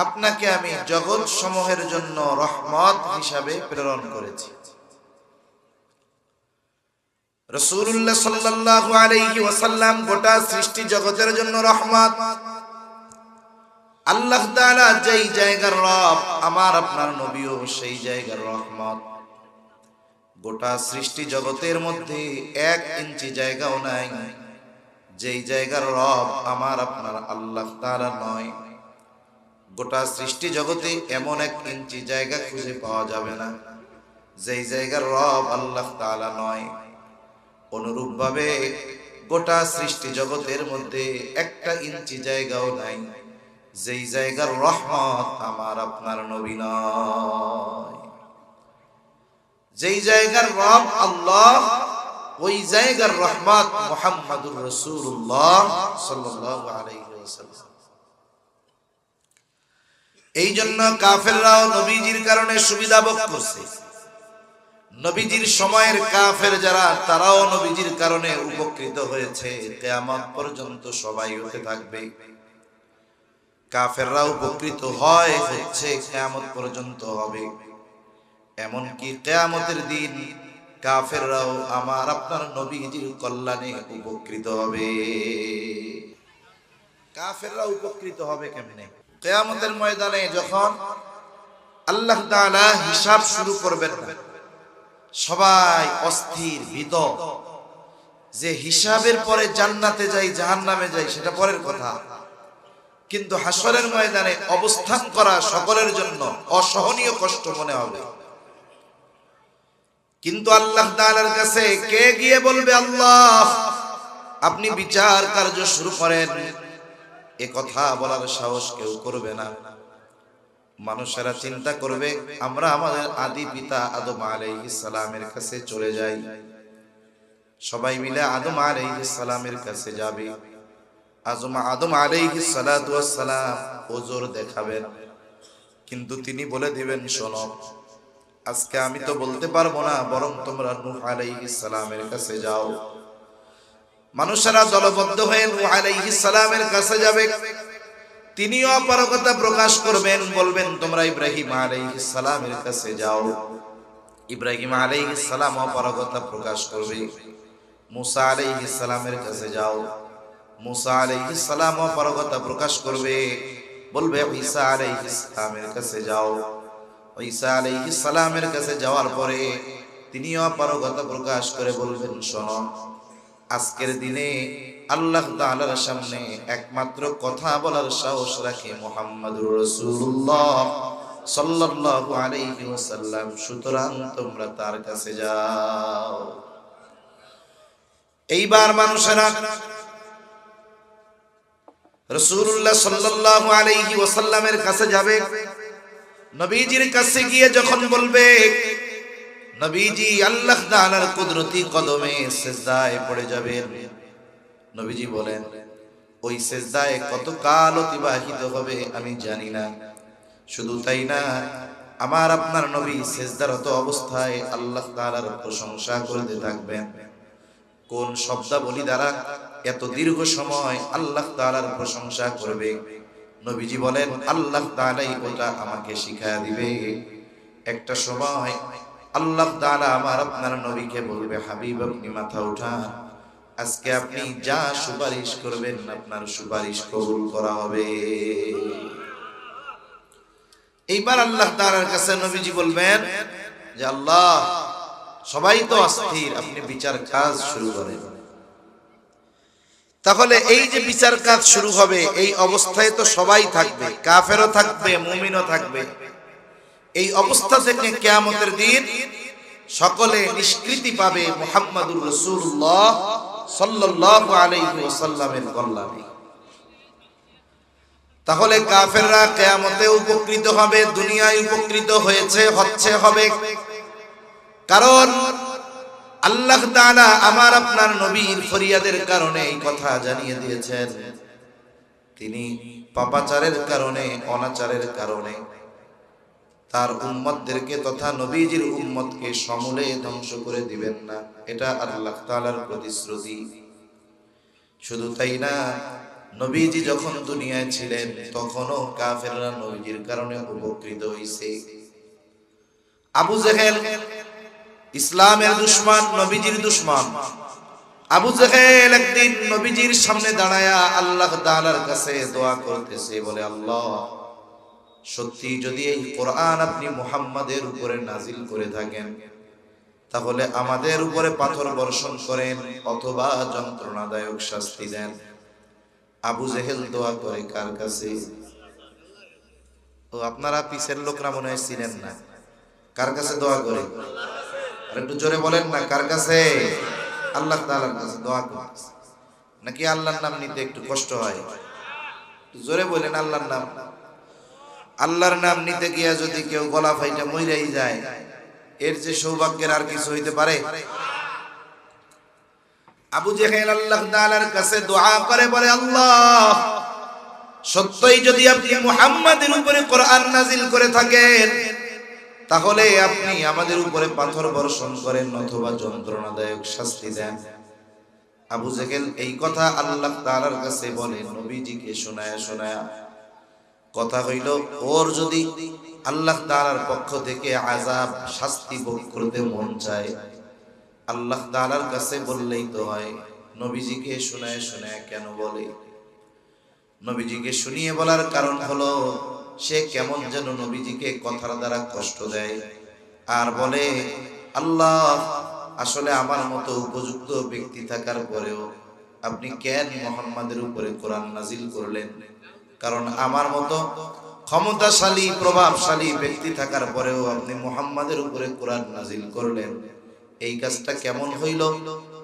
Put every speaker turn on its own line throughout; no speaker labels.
আপনাকে আমি জগৎ সমূহের জন্য রহমত হিসাবে প্রেরণ করেছি। গোটা সৃষ্টি জগতের সেই জায়গার রহমত। গোটা সৃষ্টি জগতের মধ্যে এক ইঞ্চি জায়গাও নাই। যেই জায়গার রব, আমার আপনার আল্লাহ নয়। গোটা সৃষ্টি জগতে এমন এক ইঞ্চি জায়গা খুঁজে পাওয়া যাবে না। যেই জায়গার রব আল্লাহ তালা নয়। অনুরূপভাবে গোটা সৃষ্টি জগতের মধ্যে একটা ইঞ্চি জায়গাও নাই। যেই জায়গার রহমত আমার আপনার নবী নয়। যেই জায়গার রব আল্লাহ, ওই জায়গার রহমত মোহাম্মদুর রসুল্লাহ সাল্লাল্লাহু আলাইহি ওয়াসাল্লাম। এই জন্য কাফেররাও নবীজির কারণে সুবিধা ভোগ করছে। নবীজির সময়ের কাফের যারা, তারাও নবীজির কারণে উপকৃত হয়েছে। কেয়ামত পর্যন্ত সবাই হতে থাকবে। কাফেররা উপকৃত হয়, হচ্ছে কেয়ামত পর্যন্ত হবে। এমনকি কেয়ামতের দিন কাফেররাও আমার, আপনার নবীজির কল্যাণে উপকৃত হবে। কাফেররা উপকৃত হবে কেমনে? কেয়ামতের ময়দানে যখন আল্লাহ তাআলা হিসাব শুরু করবেন সবাই অস্থির, ভীত। যে হিসাবের পরে জান্নাতে যাই, জাহান্নামে যাই, সেটা পরের কথা। কিন্তু হাসরের ময়দানে অবস্থান করা সকলের জন্য অসহনীয় কষ্ট মনে হবে। কিন্তু আল্লাহ তাআলার কাছে কে গিয়ে বলবে, আল্লাহ, আপনি বিচার কার্য শুরু করেন। এ কথা বলার সাহস কেউ করবে না। মানুষেরা চিন্তা করবে, আমরা আমাদের আদি পিতা আদম সালামের কাছে চলে যাই। সবাই মিলে আদম সালামের কাছে যাবে। আদম সালাম ওজোর দেখাবেন। কিন্তু তিনি বলে দিবেন, শোনো, আজকে আমি তো বলতে পারব না, বরং তোমরা নূহ সালামের কাছে যাও। মানুষেরা দলবদ্ধ হয়ে আলাইহিস সালামের কাছে যাবে। তিনিও অপারগতা প্রকাশ করবেন, বলবেন, তোমরা ইব্রাহিম আলাইহিস সালামের কাছে যাও। ইব্রাহিম আলাইহিস সালাম অপারগতা প্রকাশ করবে। মুসা আলাইহিস সালামের কাছে যাও। মুসা আলাইহিস সালাম অপারগতা প্রকাশ করবে। বলবে, ঈসা আলাইহিস সালামের কাছে যাও। ঈসা আলাইহিস সালামের কাছে যাওয়ার পরে তিনিও অপারগতা প্রকাশ করে বলবেন, শোনো আজকের দিনে আল্লাহ তাআলার সামনে একমাত্র কথা বলার সাহস রাখে মোহাম্মদুর রাসূলুল্লাহ সাল্লাল্লাহু আলাইহি ওয়াসাল্লাম। সুতরাং তোমরা তার কাছে যাও। এইবার মানুষেরা রাসূলুল্লাহ সাল্লাল্লাহু আলাইহি ওয়াসাল্লামের কাছে যাবে। নবীজির কাছে গিয়ে যখন বলবে নবীজি আল্লাহ তাআলার কুদরতি কদমে সিজদায় পড়ে যাবেন। নবীজি বলেন, ওই সেজদায় কত কাল অতিবাহিত হবে আমি জানি না। শুধু তাই না, আমার আপনার নবী সেজদারত অবস্থায় আল্লাহ তাআলার প্রশংসা করতে থাকবেন। কোন শব্দাবলী দ্বারা এত দীর্ঘ সময় আল্লাহ তাআলার প্রশংসা করবে? নবীজি বলেন, আল্লাহ তাআলাই ওটা আমাকে শিখায়া দিবে। একটা সময় আল্লাহ তাআলা আমার আপনার নবীকে বলবে, হাবিব, আপনি মাথা উঠান। আজকে আপনি যা সুপারিশ করবেন, আপনার সুপারিশ কবুল করা হবে। এইবার আল্লাহ তাআলার কাছে নবীজি বলবেন যে, আল্লাহ, সবাই তো অস্থির, আপনি বিচার কাজ শুরু করেন। তাহলে এই যে বিচার কাজ শুরু হবে, এই অবস্থায় তো সবাই থাকবে, কাফেরও থাকবে, মুমিনও থাকবে। এই অবস্থা থেকে কেয়ামতের দিন সকলে নিষ্কৃতি পাবে মুহাম্মাদুর রাসূলুল্লাহ সাল্লাল্লাহু আলাইহি ওয়াসাল্লামের কল্যাণে। তাহলে কাফেররা কিয়ামতে উপকৃত হবে, দুনিয়ায় উপকৃত হয়েছে, হচ্ছে হবে। কারণ আল্লাহ তাআলা আমার আপনার নবীর ফরিয়াদের কারণে এই কথা জানিয়ে দিয়েছেন। তিনি পাপাচারের কারণে, অনাচারের কারণে। তার উম্মতদেরকে তথা নবীজির উম্মতকে সমূলে ধ্বংস করে দিবেন না। এটা আল্লাহ তাআলার প্রতিশ্রুতি। শুধু তাই না, নবীজি যখন দুনিয়ায় ছিলেন, তখনও কাফেররা নবীজির কারণে উপকৃত হইছে। আবু জেহেল, ইসলামের দুশ্মন, নবীজির দুশ্মন। আবু জেহেল একদিন নবীজির সামনে দাঁড়ায়া আল্লাহ তাআলার কাছে দোয়া করতেছে, বলে, আল্লাহ সত্যি যদি এই কোরআন আপনি মুহাম্মাদের উপরে নাজিল করে থাকেন, তাহলে আমাদের উপরে পাথর বর্ষণ করেন অথবা যন্ত্রণাদায়ক শাস্তি দেন। আবু জেহেল দোয়া করে কার কাছে? ও, আপনারা পিছের লোকরা মনে হয় ছিলেন না। কার কাছে দোয়া করে? আর একটু জোরে বলেন না, কার কাছে? আল্লাহ তাআলার কাছে দোয়া করতেছে। নাকি আল্লাহর নাম নিতে একটু কষ্ট হয়? জোরে বলেন, আল্লাহর নাম। আল্লাহর নাম নিতে গিয়া যদি কেউ গলা ফাইটা মইরাই যায়, এর যে সৌভাগ্যের আর কিছু হইতে পারে? আবু জেহেল আল্লাহ তাআলার কাছে দোয়া করে, বলে, আল্লাহ, সত্যই যদি আপনি মুহাম্মাদের উপরে কোরআন নাজিল করে থাকেন, তাহলে আপনি আমাদের উপরে পাথর বর্ষণ করেন অথবা যন্ত্রণাদায়ক শাস্তি দেন। আবু জেহেল এই কথা আল্লাহ তাআলার কাছে বলে, নবীজিকে শোনায়া শোনায়া কথা হইল, ওর যদি আল্লাহ তাআলার পক্ষ থেকে আযাব, শাস্তি ভোগ করতে মন চায়, আল্লাহ তাআলার কাছে বললেই তো হয়, নবীজিকে শোনায় শোনায় কেন বলে? নবীজিকে শুনিয়ে বলার কারণ হলো, সে কেমন যেন নবীজিকে কথার দ্বারা কষ্ট দেয় আর বলে, আল্লাহ, আসলে আমার মতো উপযুক্ত ব্যক্তি থাকার পরেও আপনি কেন মোহাম্মদের উপরে কোরআন নাজিল করলেন? কারণ আমার মতো ক্ষমতাশালী, প্রভাবশালী ব্যক্তি থাকার পরেও আপনি মোহাম্মদের উপরে কোরআন নাজিল করলেন। এই কাজটা কেমন হইল?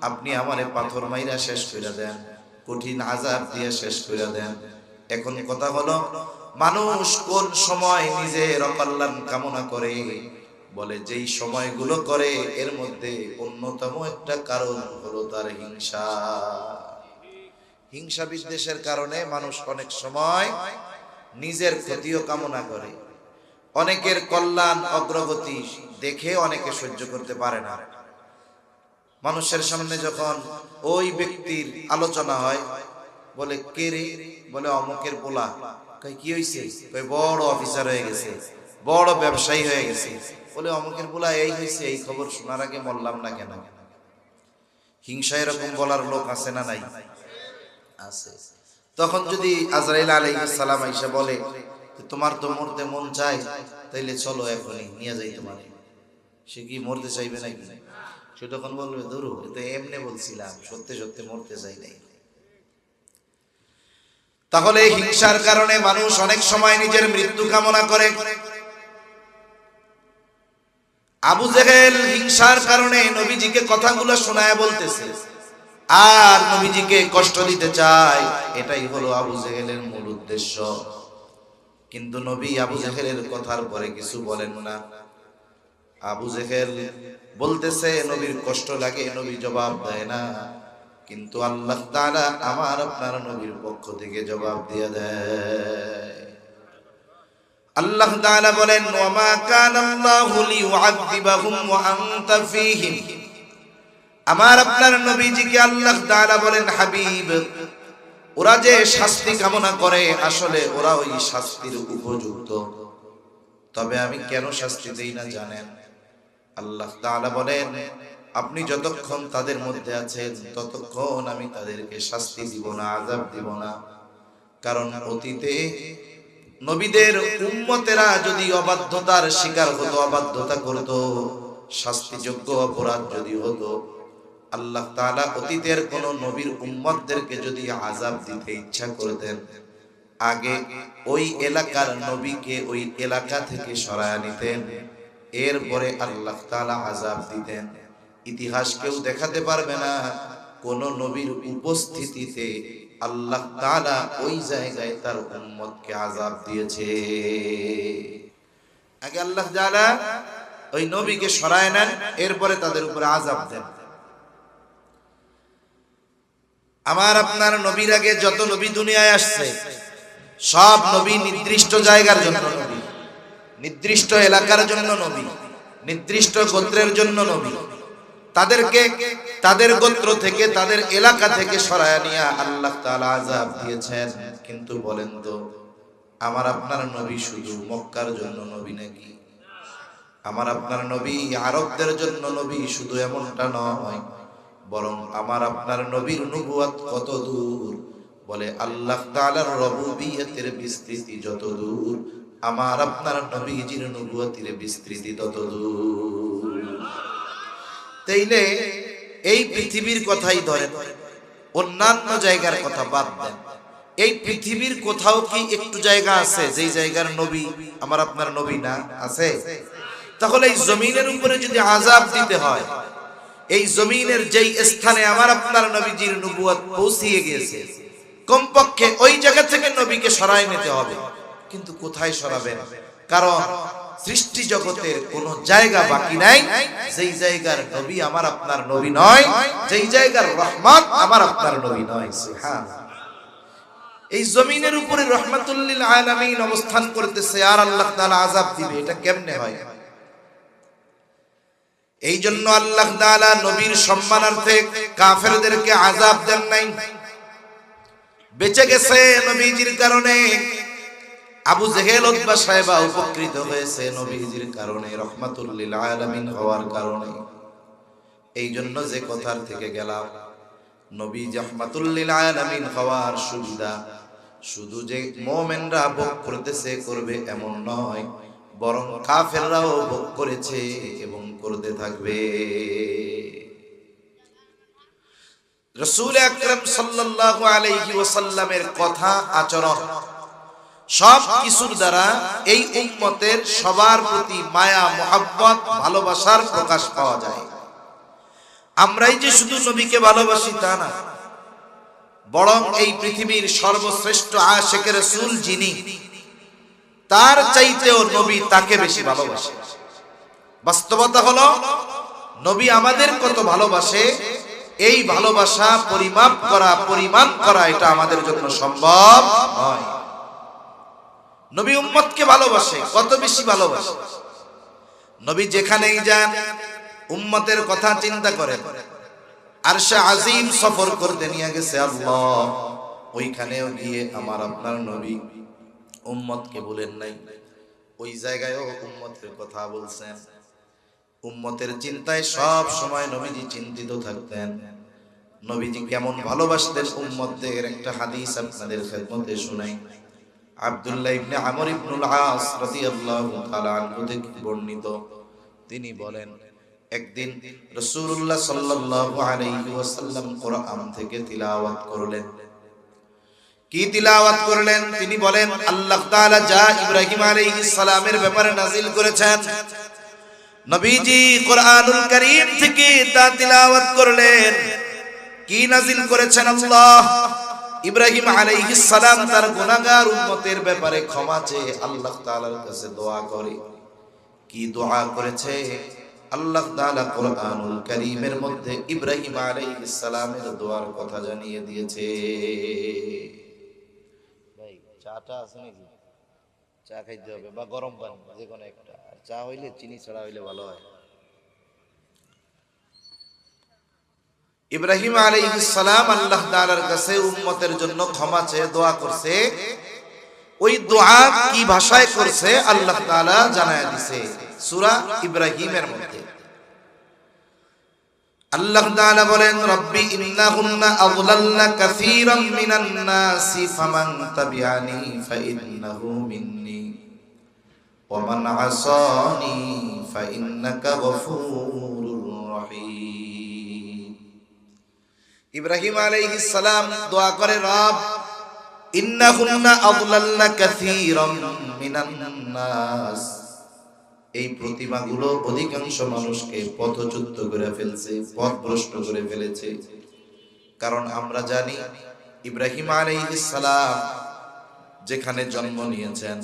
আপনি আমারে পাথর মাইরা শেষ করে দেন, কঠিন আজাব দিয়ে শেষ করে দেন। এখন কথা হলো, মানুষ কোন সময় নিজের অকল্যাণ কামনা করে, বলে যেই সময়গুলো করে, এর মধ্যে অন্যতম একটা কারণ হলো তার হিংসা। হিংসা বিদ্বেষের কারণে মানুষ অনেক সময় নিজের ক্ষতিও কামনা করে। অনেকের কল্যাণ, অগ্রগতি দেখে অনেকে সহ্য করতে পারে না। মানুষের সামনে যখন ওই ব্যক্তির আলোচনা হয়, বলে, কে রে? বলে, অমুকের পোলা। কি হয়েছে বড় অফিসার হয়ে গেছে, বড় ব্যবসায়ী হয়ে গেছে। বলে, অমুকের পোলা এই হয়েছে এই খবর শোনার আগে বললাম না কেন? হিংসা এরকম বলার লোক আছে না নাই? আছে। তখন যদি আজরাইল সালাম আইসা বলে তোমার তো মরতে মন চায়, তাইলে চলো এখনই, নিয়ে যাই তোমার সে কি মরতে চাইবে নাকি? সে তখন বলবে ধরু তো এমনি বলছিলাম, সত্যি সত্যি মরতে চাই নাই। তাহলে হিংসার কারণে মানুষ অনেক সময় নিজের মৃত্যু কামনা করে। আবু জেহেল হিংসার কারণে নবীজিকে কথাগুলো শোনায় বলতেছে। আর নবীজিকে কষ্ট দিতে চায়, এটাই হলো আবু জেহেলের মূল উদ্দেশ্য। কিন্তু নবী আবু জেহেলের কথার পরে কিছু বলেন না। আবু জেহেল বলতেছে, নবীর কষ্ট লাগে, নবী জবাব দেয় না। কিন্তু আল্লাহ তাআলা আমার, আপনার নবীর পক্ষ থেকে জবাব দিয়ে দেয়। আল্লাহ তাআলা বলেন ওয়ামা কানাল্লাহু লিউআযিবাহুম ওয়া আনতা ফীহিম। আমার আপনার নবীজিকে আল্লাহ তাআলা বলেন, হাবিব, ওরা যে শাস্তি কামনা করে, আসলে ওরা ওই শাস্তির উপযুক্ত। তবে আমি কেন শাস্তি দেই না জানেন? আল্লাহ তাআলা বলেন, আপনি যতক্ষণ তাদের মধ্যে আছেন, ততক্ষণ আমি তাদেরকে শাস্তি দিব না, আযাব দিব না। কারণ অতীতে নবীদের উম্মতেরা যদি অবাধ্যতার শিকার হতো, অবাধ্যতা করত, শাস্তিযোগ্য অপরাধ যদি হতো আল্লাহ তাআলা অতীতের কোন নবীর উম্মতদেরকে যদি আযাব দিতে ইচ্ছা করতেন আগে ওই এলাকার নবীকে ওই এলাকা থেকে সরায় নিতেন। এরপরে আল্লাহ তাআলা আযাব দিতেন। ইতিহাস কেউ দেখাতে পারবে না, কোন নবীর উপস্থিতিতে আল্লাহ তাআলা ওই জায়গায় তার উম্মতকে আযাব দিয়েছে। আগে আল্লাহ তাআলা ওই নবীকে সরায় নেন, এরপরে তাদের উপরে আযাব দেন। আমার আপনার নবীর আগে যত নবী দুনিয়ায় আসছে, সব নবী নির্দিষ্ট জায়গার জন্য নবী। নির্দিষ্ট এলাকার জন্য নবী, নির্দিষ্ট গোত্রের জন্য নবী। তাদেরকে, তাদের গোত্র থেকে, তাদের এলাকা থেকে সরায় নিয়ে আল্লাহ তাআলা আযাব দিয়েছেন। কিন্তু বলেন তো, আমার আপনার নবী শুধু মক্কার জন্য নবী নাকি? আমার আপনার নবী আরবদের জন্য নবী শুধু এমনটা নয়। বরং আমার আপনার নবীর নবুয়াত কত দূর? বলে, আল্লাহ তাআলার রবুবিয়তের বিস্তৃতি যত দূর, আমার আপনার নবীজির নবুয়াতের বিস্তৃতি তত দূর। তাইলে এই পৃথিবীর কথাই ধরেন, অন্যান্য জায়গার কথা বাদ দেন। এই পৃথিবীর কোথাও কি একটু জায়গা আছে, যেই জায়গার নবী আমার আপনার নবী না, আছে? তাহলে এই জমিনের উপরে যদি আজাব দিতে হয় এই জমিনের যেই স্থানে আমার আপনার নবীজির নবুয়াত পৌঁছিয়ে গিয়েছে, কমপক্ষে ওই জায়গা থেকে নবীকে সরাই নিতে হবে। কিন্তু কোথায় সরাবেন? কারণ সৃষ্টি জগতের কোন জায়গা বাকি নাই, যেই জায়গার নবী আমার আপনার নবী নয়, যেই জায়গার রহমত আমার আপনার নবী নয়, সুবহানাল্লাহ। এই জমিনের উপরে রহমাতুল্লিল আলামিন অবস্থান করতেছে, আর আল্লাহ তাআলা আযাব দিবে, এটা কেমনে হয়? এই জন্য আল্লাহ তাআলা নবীর সম্মানার্থে কাফেরদেরকে আযাব দেন নাই। বেঁচে গেছে নবীজির কারণে। আবু জেহেল সাহেবা উপকৃত হয়েছে নবীজির কারণে, রহমাতুল্লিল আলামিন হওয়ার কারণে। এই জন্য যে কথার থেকে গেলাম নবী রহমাতুল্লিল আলামিন হওয়ার সুবিধা শুধু যে মোমেনরা ভোগ করতেছে, করবে এমন নয়। বরং কাফেররাও ভোগ করেছে এবং করতে থাকবে। রসুল আকরাম সাল্লাল্লাহু আলাইহি ওয়াসাল্লামের কথা, আচরণ সব কিছুর দ্বারা এই উম্মতের সবার প্রতি মায়া, মোহাব্বত, ভালোবাসার প্রকাশ পাওয়া যায়। আমরাই যে শুধু নবীকে ভালোবাসি তা না, বরং এই পৃথিবীর সর্বশ্রেষ্ঠ আশেকের রসুল যিনি তার চাইতেও নবী তাকে বেশি ভালোবাসে। বাস্তবতা হলো, নবী আমাদের কত ভালোবাসে, এই ভালোবাসা পরিমাপ করা, পরিমাণ করা এটা আমাদের জন্য সম্ভব নয়। নবী উম্মতকে ভালোবাসে, কত বেশি ভালোবাসে। নবী যেখানেই যান, উম্মতের কথা চিন্তা করেন। আর সে আজিম সফর করতে নিয়ে গেছে আল্লাহ। ওইখানেও গিয়ে আমার আপনার নবী উম্মতকে বলেন নাই। ওই জায়গায়ও উম্মতের কথা বলছেন। উম্মতের চিন্তায় সব সময় নবীজি চিন্তিত থাকতেন। নবীজি কেমন ভালোবাসতেন উম্মতের একটা হাদিস আপনাদের খেদমতে শুনাই। আব্দুল্লাহ ইবনে আমর ইবনুল আস রাদিয়াল্লাহু তাআলা আনহু থেকে বর্ণিত। তিনি বলেন, একদিন রাসূলুল্লাহ সাল্লাল্লাহু আলাইহি ওয়াসাল্লাম কোরআন থেকে তিলাওয়াত করলেন। কি তিলাওয়াত করলেন? তিনি বলেন, আল্লাহ তাআলা যা ইব্রাহিম আলাইহিস সালামের ব্যাপারে নাজিল করেছেন, নবীজি কোরআনুল কারীম থেকে তা তিলাওয়াত করলেন। কি নাজিল করেছেন আল্লাহ? ইব্রাহিম আলাইহিস সালাম তার গুনাহগার উম্মতের ব্যাপারে ক্ষমা চেয়ে আল্লাহ তাআলার কাছে দোয়া করে। কি দোয়া করেছে? আল্লাহ তাআলা কোরআনুল কারীমের মধ্যে ইব্রাহিম আলাইহিস সালামের দোয়ার কথা জানিয়ে দিয়েছে। চাটা আছে নাকি? চা খাইতে হবে বা গরম পানি, যে কোনো একটা। আর চা হইলে চিনি ছাড়া হইলে ভালো হয়। ইব্রাহিম সালাম আল্লাহ তাআলার কাছে উম্মতের জন্য ক্ষমা চেয়ে দোয়া করছে। ওই দোয়া কি ভাষায় করছে? আল্লাহ তাআলা জানায় দিছে। সূরা ইব্রাহিমের মধ্যে। আল্লাহ তাআলা বলেন, রব্বি, ইন্নাহুন্না আযলালনা কাসীরাম মিনান নাসি, ফামান তাবিআনি ফাইন্নাহু মিন্নি, ওয়া মান আসানি ফাইন্নাকা গফুরুর রহিম. ইব্রাহিম আলাইহিস সালাম দোয়া করে, রব, ইন্নাহুন্না আযলালনা কাসীরাম মিনান নাস এই প্রতিমাগুলো অধিকাংশ মানুষকে পথচ্যুত করে ফেলছে, পথভ্রষ্ট করে ফেলেছে। কারণ আমরা জানি, ইব্রাহিম আলাইহিস সালাম যেখানে জন্ম নিয়েছেন,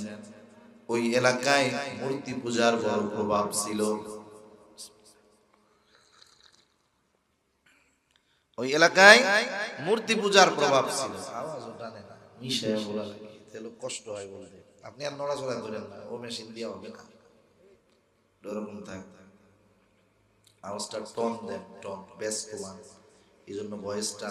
ওই এলাকায় মূর্তি পূজার বড় প্রভাব ছিল। ওই এলাকায় মূর্তি পূজার প্রভাব ছিল। আওয়াজও টানে না মিশায় বলা লাগে। কষ্ট হয় বলতে। আপনি আর নড়াচড়া করেন না, ও মেশিন দিয়ে হবে না। ওরকম থাক। আওয়াজটা টন দেন টন বেশ কমান এই জন্য ভয়েসটা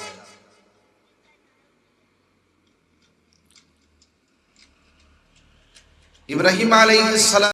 ইব্রাহিম আলাইহিস সালাম